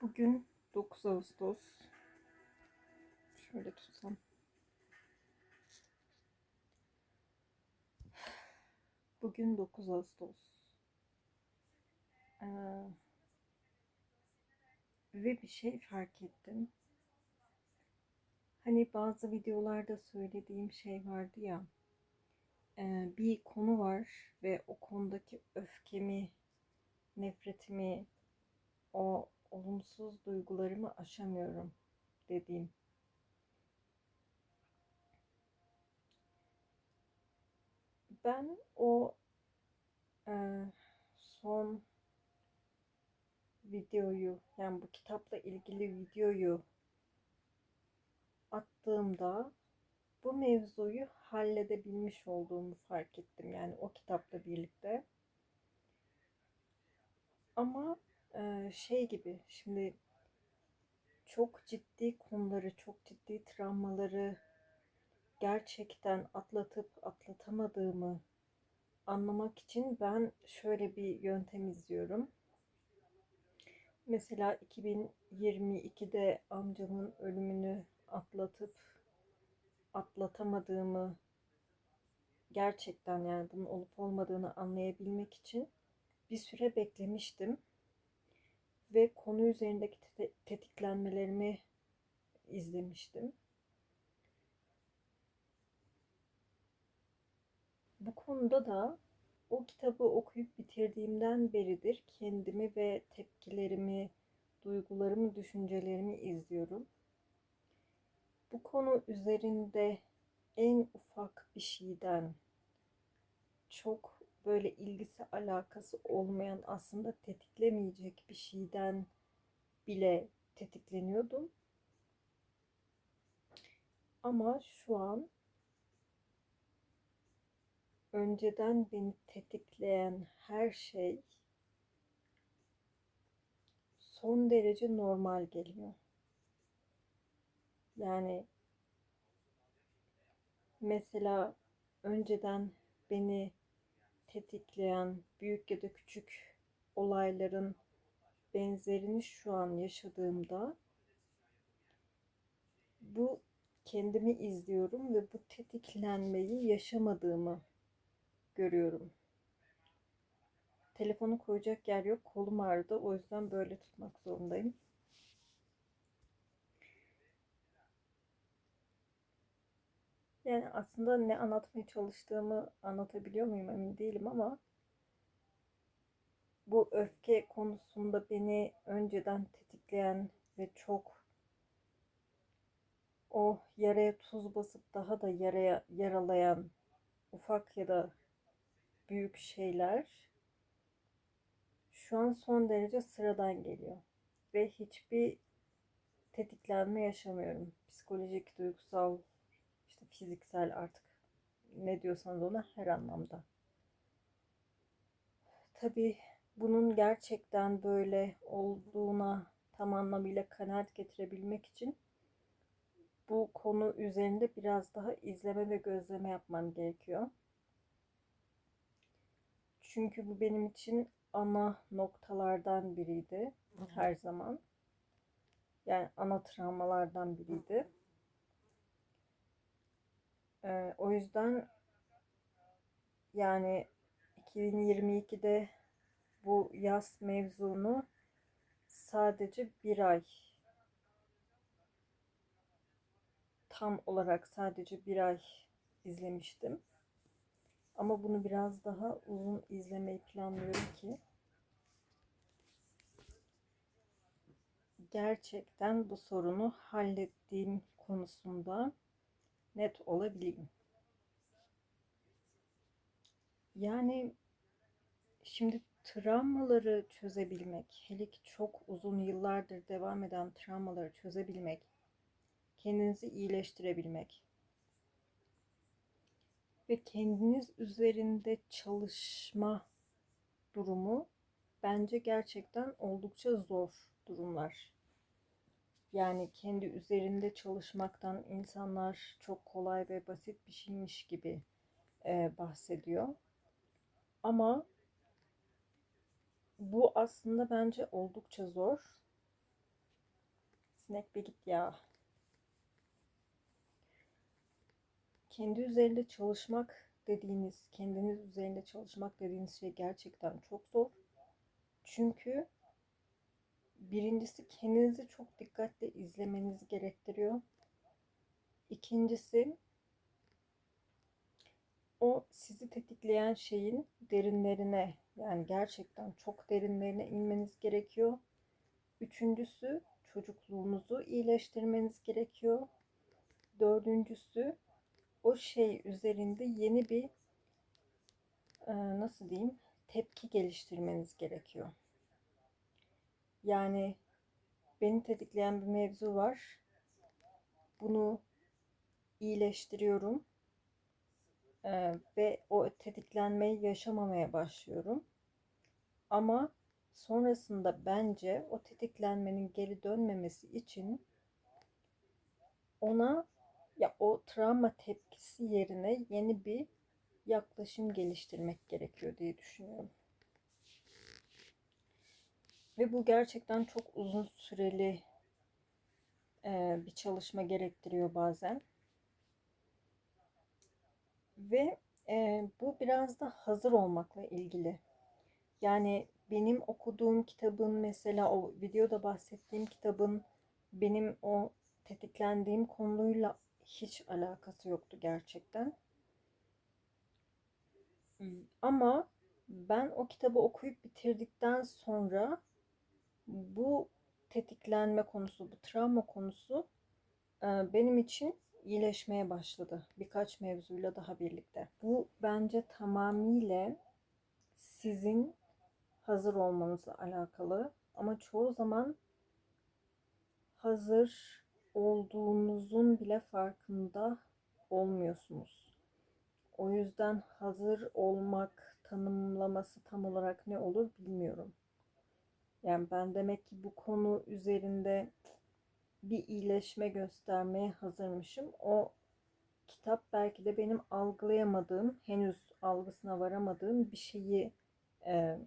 Bugün 9 Ağustos. Şöyle tutsam. Bugün 9 Ağustos. Ee, ve bir şey fark ettim. Hani bazı videolarda söylediğim şey vardı ya. e, bir konu var ve o konudaki öfkemi, nefretimi, o olumsuz duygularımı aşamıyorum dediğim. Ben o e, son videoyu yani bu kitapla ilgili videoyu attığımda bu mevzuyu halledebilmiş olduğumu fark ettim. Yani o kitapla birlikte. Ama şey gibi şimdi çok ciddi konuları, çok ciddi travmaları gerçekten atlatıp atlatamadığımı anlamak için ben şöyle bir yöntem izliyorum. Mesela 2022'de amcamın ölümünü atlatıp atlatamadığımı gerçekten yani bunun olup olmadığını anlayabilmek için bir süre beklemiştim ve konu üzerindeki tetiklenmelerimi izlemiştim. Bu konuda da o kitabı okuyup bitirdiğimden beridir kendimi ve tepkilerimi, duygularımı, düşüncelerimi izliyorum. Bu konu üzerinde en ufak bir şeyden çok böyle ilgisi alakası olmayan aslında tetiklemeyecek bir şeyden bile tetikleniyordum. Ama şu an önceden beni tetikleyen her şey son derece normal geliyor. Yani mesela önceden beni tetikleyen büyük ya da küçük olayların benzerini şu an yaşadığımda bu kendimi izliyorum ve bu tetiklenmeyi yaşamadığımı görüyorum. Telefonu koyacak yer yok. Kolum ağrıdı. O yüzden böyle tutmak zorundayım. Yani aslında ne anlatmaya çalıştığımı anlatabiliyor muyum emin değilim ama bu öfke konusunda beni önceden tetikleyen ve çok o yaraya tuz basıp daha da yaraya yaralayan ufak ya da büyük şeyler şu an son derece sıradan geliyor ve hiçbir tetiklenme yaşamıyorum. Psikolojik, duygusal, fiziksel artık ne diyorsanız ona her anlamda. Tabii bunun gerçekten böyle olduğuna tam anlamıyla kanaat getirebilmek için bu konu üzerinde biraz daha izleme ve gözleme yapmam gerekiyor. Çünkü bu benim için ana noktalardan biriydi her zaman. Yani ana travmalardan biriydi. Ee, o yüzden yani 2022'de bu yaz mevzunu sadece bir ay tam olarak sadece bir ay izlemiştim. Ama bunu biraz daha uzun izlemeyi planlıyorum ki gerçekten bu sorunu hallettiğim konusunda net olabileyim. Yani şimdi travmaları çözebilmek, hele ki çok uzun yıllardır devam eden travmaları çözebilmek, kendinizi iyileştirebilmek ve kendiniz üzerinde çalışma durumu bence gerçekten oldukça zor durumlar. Yani kendi üzerinde çalışmaktan insanlar çok kolay ve basit bir şeymiş gibi e, bahsediyor. Ama bu aslında bence oldukça zor. sinek bir git ya. Kendi üzerinde çalışmak dediğiniz, kendiniz üzerinde çalışmak dediğiniz şey gerçekten çok zor. Çünkü birincisi kendinizi çok dikkatle izlemenizi gerektiriyor. İkincisi o sizi tetikleyen şeyin derinlerine yani gerçekten çok derinlerine inmeniz gerekiyor. Üçüncüsü çocukluğunuzu iyileştirmeniz gerekiyor. Dördüncüsü o şey üzerinde yeni bir nasıl diyeyim tepki geliştirmeniz gerekiyor. Yani beni tetikleyen bir mevzu var. Bunu iyileştiriyorum ee, ve o tetiklenmeyi yaşamamaya başlıyorum. Ama sonrasında bence o tetiklenmenin geri dönmemesi için ona ya o travma tepkisi yerine yeni bir yaklaşım geliştirmek gerekiyor diye düşünüyorum. Ve bu gerçekten çok uzun süreli e, bir çalışma gerektiriyor bazen. Ve e, bu biraz da hazır olmakla ilgili. Yani benim okuduğum kitabın mesela o videoda bahsettiğim kitabın benim o tetiklendiğim konuyla hiç alakası yoktu gerçekten. Ama ben o kitabı okuyup bitirdikten sonra bu tetiklenme konusu, bu travma konusu e, benim için iyileşmeye başladı. Birkaç mevzuyla daha birlikte. Bu bence tamamıyla sizin hazır olmanızla alakalı. Ama çoğu zaman hazır olduğunuzun bile farkında olmuyorsunuz. O yüzden hazır olmak tanımlaması tam olarak ne olur bilmiyorum. Yani ben demek ki bu konu üzerinde bir iyileşme göstermeye hazırmışım. O kitap belki de benim algılayamadığım, henüz algısına varamadığım bir şeyi e,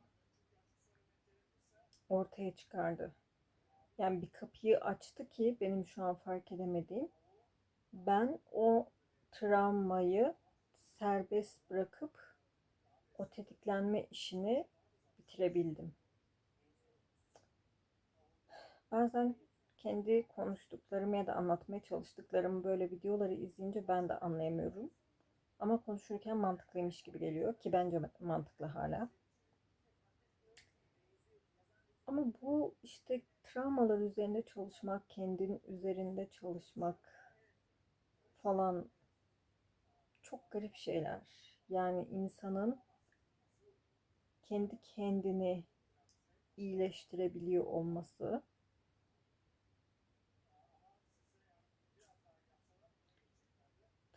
ortaya çıkardı. Yani bir kapıyı açtı ki benim şu an fark edemediğim. Ben o travmayı serbest bırakıp o tetiklenme işini bitirebildim. Bazen kendi konuştuklarımı ya da anlatmaya çalıştıklarımı böyle videoları izleyince ben de anlayamıyorum. Ama konuşurken mantıklıymış gibi geliyor ki bence mantıklı hala. Ama bu işte travmalar üzerinde çalışmak, kendin üzerinde çalışmak falan çok garip şeyler. Yani insanın kendi kendini iyileştirebiliyor olması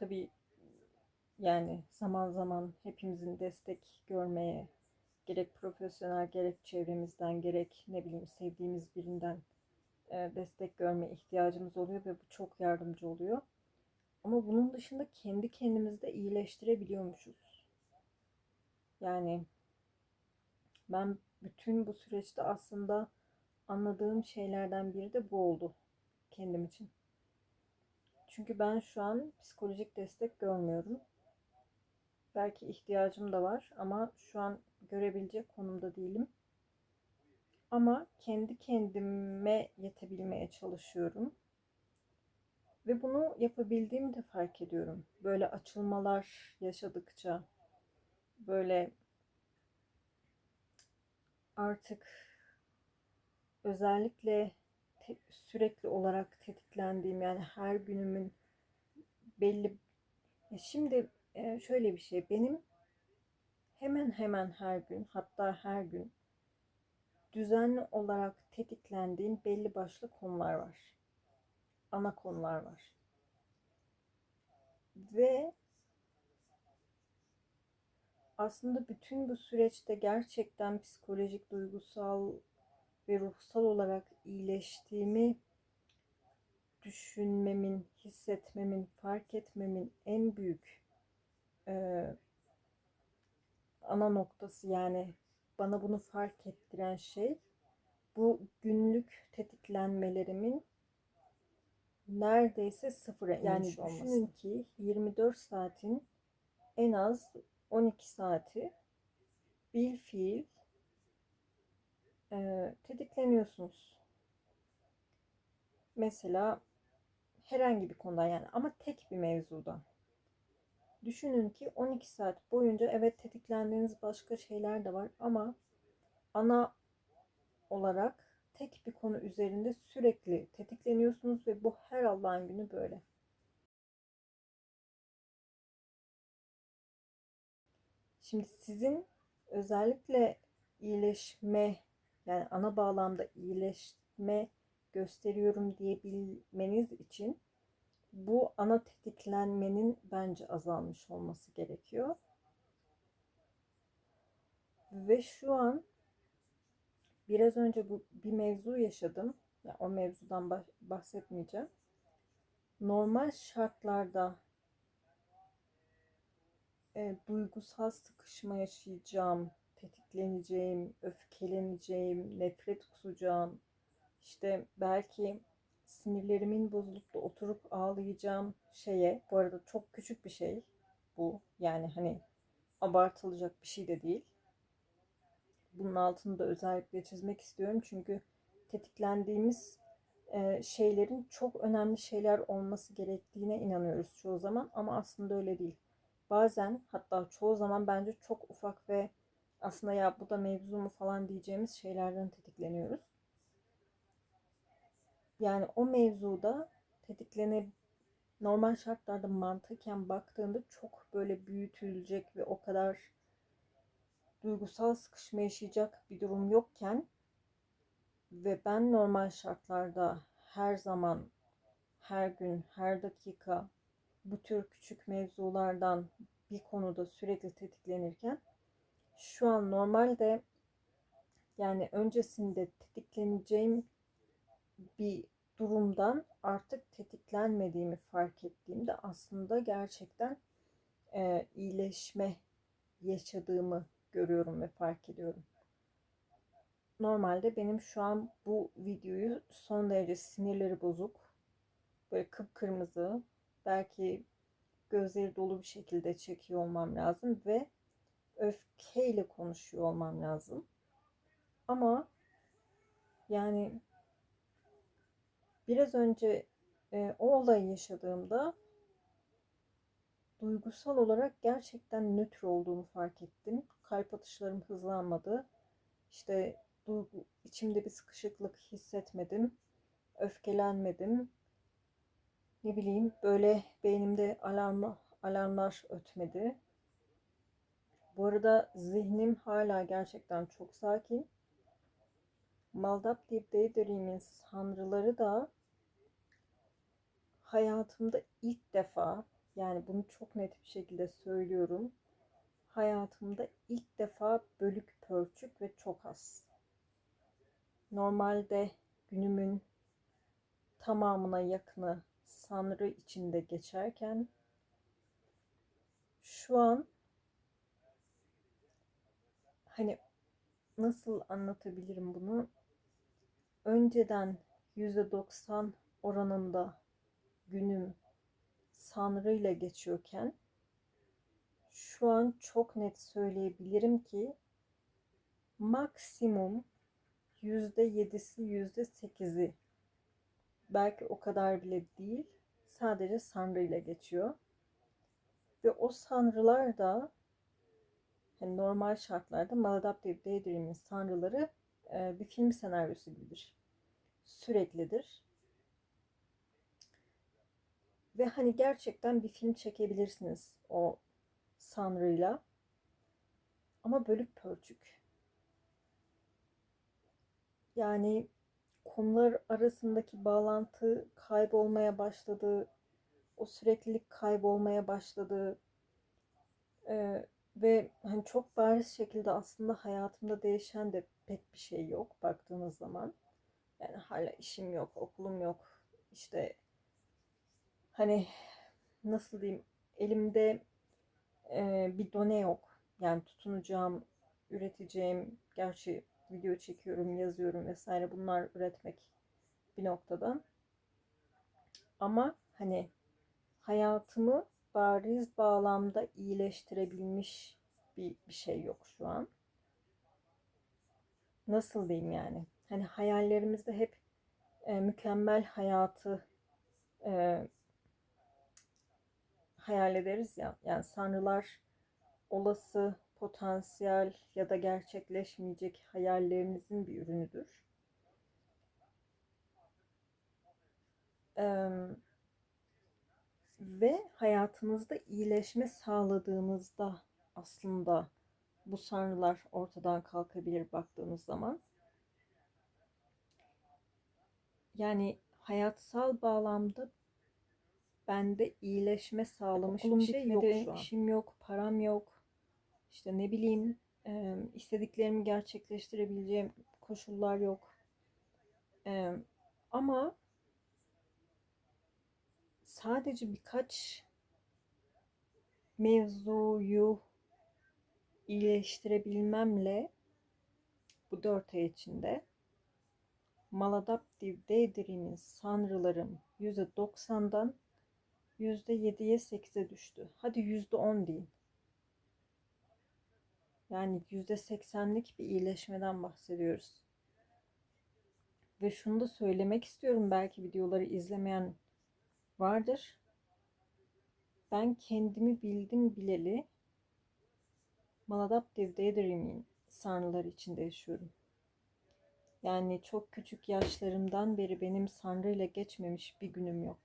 tabii yani zaman zaman hepimizin destek görmeye gerek profesyonel gerek çevremizden gerek ne bileyim sevdiğimiz birinden e, destek görme ihtiyacımız oluyor ve bu çok yardımcı oluyor. Ama bunun dışında kendi kendimizi de iyileştirebiliyormuşuz. Yani ben bütün bu süreçte aslında anladığım şeylerden biri de bu oldu kendim için. Çünkü ben şu an psikolojik destek görmüyorum. Belki ihtiyacım da var ama şu an görebilecek konumda değilim. Ama kendi kendime yetebilmeye çalışıyorum. Ve bunu yapabildiğimi de fark ediyorum. Böyle açılmalar yaşadıkça, böyle artık özellikle te- sürekli olarak tetiklendiğim yani her günümün belli şimdi e, şöyle bir şey benim hemen hemen her gün hatta her gün düzenli olarak tetiklendiğim belli başlı konular var. Ana konular var. Ve aslında bütün bu süreçte gerçekten psikolojik, duygusal ve ruhsal olarak iyileştiğimi düşünmemin, hissetmemin, fark etmemin en büyük e, ana noktası yani bana bunu fark ettiren şey bu günlük tetiklenmelerimin neredeyse sıfıra Yani inmiş olması. düşünün ki 24 saatin en az 12 saati bir fiil e, tetikleniyorsunuz. Mesela herhangi bir konuda yani ama tek bir mevzuda. Düşünün ki 12 saat boyunca evet tetiklendiğiniz başka şeyler de var ama ana olarak tek bir konu üzerinde sürekli tetikleniyorsunuz ve bu her Allah'ın günü böyle. Şimdi sizin özellikle iyileşme yani ana bağlamda iyileşme gösteriyorum diyebilmeniz için bu ana tetiklenmenin bence azalmış olması gerekiyor. Ve şu an biraz önce bu bir mevzu yaşadım. Ya o mevzudan bahsetmeyeceğim. Normal şartlarda e, duygusal sıkışma yaşayacağım, tetikleneceğim, öfkeleneceğim, nefret kusacağım. İşte belki sinirlerimin bozulup da oturup ağlayacağım şeye. Bu arada çok küçük bir şey bu. Yani hani abartılacak bir şey de değil. Bunun altını da özellikle çizmek istiyorum. Çünkü tetiklendiğimiz e, şeylerin çok önemli şeyler olması gerektiğine inanıyoruz çoğu zaman ama aslında öyle değil. Bazen hatta çoğu zaman bence çok ufak ve aslında ya bu da mevzu mu falan diyeceğimiz şeylerden tetikleniyoruz. Yani o mevzuda tetiklene normal şartlarda mantıken baktığında çok böyle büyütülecek ve o kadar duygusal sıkışma yaşayacak bir durum yokken ve ben normal şartlarda her zaman, her gün, her dakika bu tür küçük mevzulardan bir konuda sürekli tetiklenirken şu an normalde yani öncesinde tetikleneceğim bir durumdan artık tetiklenmediğimi fark ettiğimde aslında gerçekten e, iyileşme yaşadığımı görüyorum ve fark ediyorum. Normalde benim şu an bu videoyu son derece sinirleri bozuk, böyle kıpkırmızı, belki gözleri dolu bir şekilde çekiyor olmam lazım ve öfkeyle konuşuyor olmam lazım. Ama yani biraz önce e, o olayı yaşadığımda duygusal olarak gerçekten nötr olduğumu fark ettim. Kalp atışlarım hızlanmadı. İşte duygu, içimde bir sıkışıklık hissetmedim. Öfkelenmedim. Ne bileyim böyle beynimde alarm, alarmlar ötmedi. Bu arada zihnim hala gerçekten çok sakin. Maldap Deep Daydream'in sanrıları da hayatımda ilk defa yani bunu çok net bir şekilde söylüyorum. Hayatımda ilk defa bölük pörçük ve çok az. Normalde günümün tamamına yakını sanrı içinde geçerken şu an hani nasıl anlatabilirim bunu? Önceden %90 oranında günüm Sanrı ile geçiyorken şu an çok net söyleyebilirim ki maksimum %7'si %8'i belki o kadar bile değil sadece Sanrı ile geçiyor. Ve o sanrılar da hani normal şartlarda Maladaptive Daydream'in sanrıları e, bir film senaryosu gibidir. Süreklidir. Ve hani gerçekten bir film çekebilirsiniz o sanrıyla. Ama bölük pörçük. Yani konular arasındaki bağlantı kaybolmaya başladı. O süreklilik kaybolmaya başladı. Ee, ve hani çok bariz şekilde aslında hayatımda değişen de pek bir şey yok baktığınız zaman. Yani hala işim yok, okulum yok. İşte hani nasıl diyeyim elimde e, bir done yok. Yani tutunacağım, üreteceğim. Gerçi video çekiyorum, yazıyorum vesaire bunlar üretmek bir noktada. Ama hani hayatımı bariz bağlamda iyileştirebilmiş bir, bir şey yok şu an. Nasıl diyeyim yani? Hani hayallerimizde hep e, mükemmel hayatı e, hayal ederiz ya. Yani sanrılar olası, potansiyel ya da gerçekleşmeyecek hayallerimizin bir ürünüdür. Ee, ve hayatınızda iyileşme sağladığınızda aslında bu sanrılar ortadan kalkabilir baktığınız zaman. Yani hayatsal bağlamda bende iyileşme sağlamış Okulum bir şey yok bitmedi, şu an. İşim yok, param yok. İşte ne bileyim e, istediklerimi gerçekleştirebileceğim koşullar yok. E, ama sadece birkaç mevzuyu iyileştirebilmemle bu dört ay içinde maladaptif daydream'in sanrılarım %90'dan %7'ye 8'e düştü. Hadi %10 deyin. Yani %80'lik bir iyileşmeden bahsediyoruz. Ve şunu da söylemek istiyorum belki videoları izlemeyen vardır. Ben kendimi bildim bileli Maladaptive Daydream'in sanrıları içinde yaşıyorum. Yani çok küçük yaşlarımdan beri benim sanrı ile geçmemiş bir günüm yok.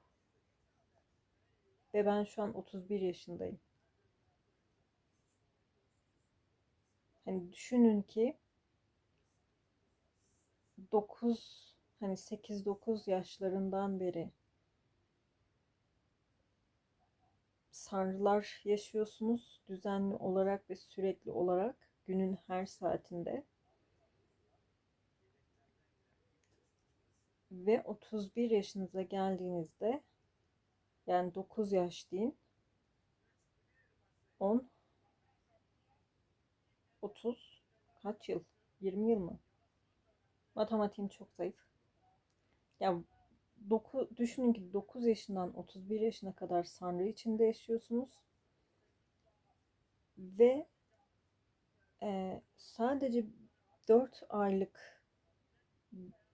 Ve ben şu an 31 yaşındayım. Hani düşünün ki 9 hani 8-9 yaşlarından beri sanrılar yaşıyorsunuz düzenli olarak ve sürekli olarak günün her saatinde. Ve 31 yaşınıza geldiğinizde yani 9 yaş deyin 10 30 kaç yıl? 20 yıl mı? Matematiğim çok zayıf. Ya doku, düşünün ki 9 yaşından 31 yaşına kadar Sanrı içinde yaşıyorsunuz. Ve e, sadece 4 aylık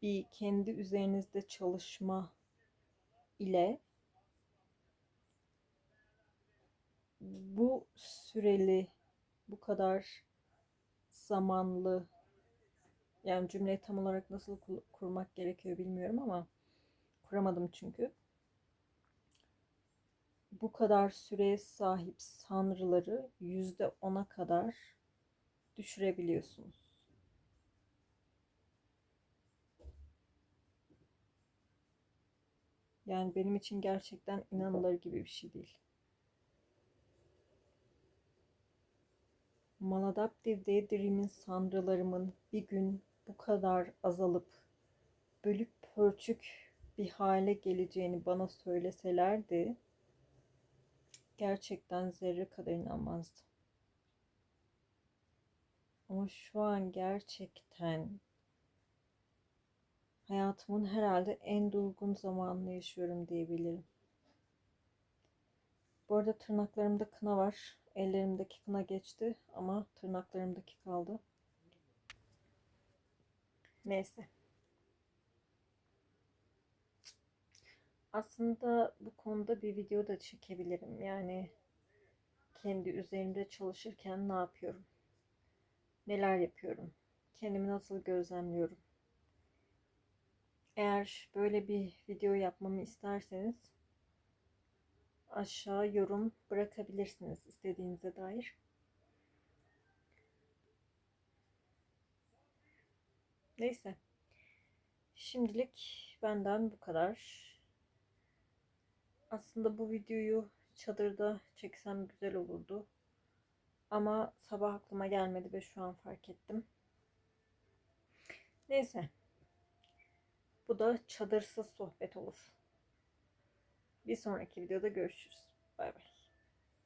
bir kendi üzerinizde çalışma ile bu süreli bu kadar zamanlı yani cümleyi tam olarak nasıl kurmak gerekiyor bilmiyorum ama kuramadım çünkü. Bu kadar süreye sahip sanrıları yüzde ona kadar düşürebiliyorsunuz. Yani benim için gerçekten inanılır gibi bir şey değil. Maladaptive Daydream'in sanrılarımın bir gün bu kadar azalıp bölük pörçük bir hale geleceğini bana söyleselerdi gerçekten zerre kadar inanmazdım. Ama şu an gerçekten hayatımın herhalde en durgun zamanını yaşıyorum diyebilirim. Bu arada tırnaklarımda kına var. Ellerimdeki kına geçti ama tırnaklarımdaki kaldı. Neyse. Aslında bu konuda bir video da çekebilirim. Yani kendi üzerimde çalışırken ne yapıyorum? Neler yapıyorum? Kendimi nasıl gözlemliyorum? Eğer böyle bir video yapmamı isterseniz aşağı yorum bırakabilirsiniz istediğinize dair. Neyse. Şimdilik benden bu kadar. Aslında bu videoyu çadırda çeksem güzel olurdu. Ama sabah aklıma gelmedi ve şu an fark ettim. Neyse. Bu da çadırsız sohbet olur. Bir sonraki videoda görüşürüz. Bay bay.